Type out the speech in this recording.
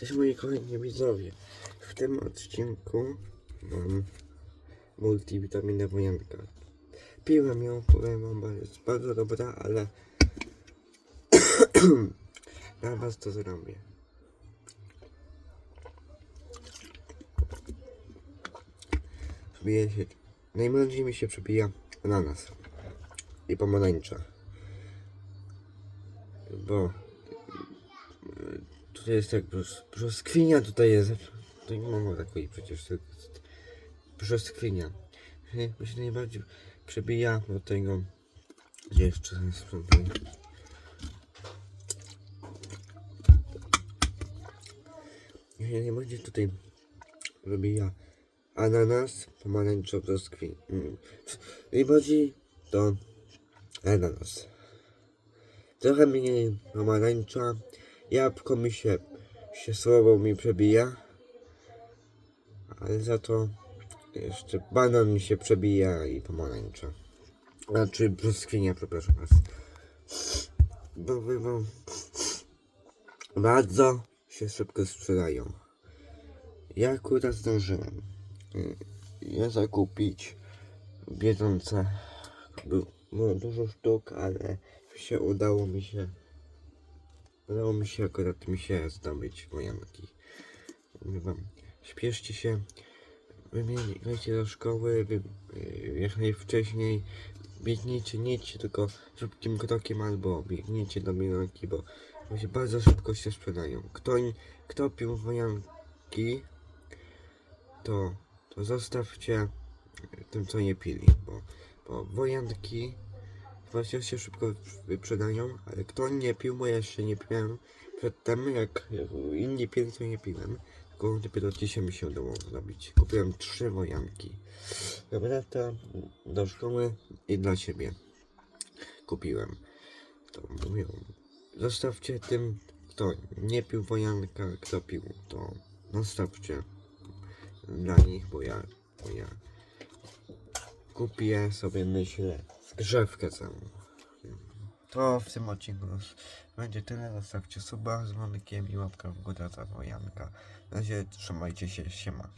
Cześć moi kochani widzowie. W tym odcinku mam multivitaminę wojanka. Piłem ją, powiem wam, jest bardzo dobra, ale dla was to zrobię. Przebija się, najbardziej mi się przebija ananas i pomarańcza. Bo Tutaj jest tak, brzos- brzoskwinia tutaj jest. To nie mam takiej przecież. jest Brzoskwinia. Mi się najbardziej przebija do tego. Gdzie jeszcze sprzątam? Mi się najbardziej tutaj przebija ananas, pomarańcza, brzoskwin. Mm. Najbardziej to ananas. Trochę mniej pomarańcza. Jabłko mi się, się słowo mi przebija. Ale za to jeszcze banan mi się przebija i pomarańcza. Znaczy brzoskwinia, przepraszam was. Bo, bardzo się szybko sprzedają. Ja akurat zdążyłem y, je zakupić. Było było dużo sztuk, ale się udało mi się Udało mi się akurat mi się zdobyć wojanki. Mówię śpieszcie się, wymieniajcie do szkoły, wy, yy, jak najwcześniej, biegnijcie, nie idźcie tylko szybkim krokiem albo biegnijcie do biedronki, bo bo się bardzo szybko się sprzedają. Kto, kto pił wojanki, to, to zostawcie tym, co nie pili, bo, bo wojanki Właśnie się szybko wyprzedają, ale kto nie pił, bo ja jeszcze nie piłem przedtem, jak inni pili, to nie piłem. Tylko dopiero dzisiaj mi się udało zrobić. Kupiłem trzy wojanki. Dla brata, do szkoły i dla siebie. Kupiłem. To mówią, zostawcie tym, kto nie pił wojanka, kto pił, to zostawcie dla nich, bo ja, bo ja kupię sobie, myślę, zgrzewkę całą. To w tym odcinku będzie tyle. Zostawcie suba z dzwonkiem i łapka w górę za wojanka. Na razie trzymajcie się, siema.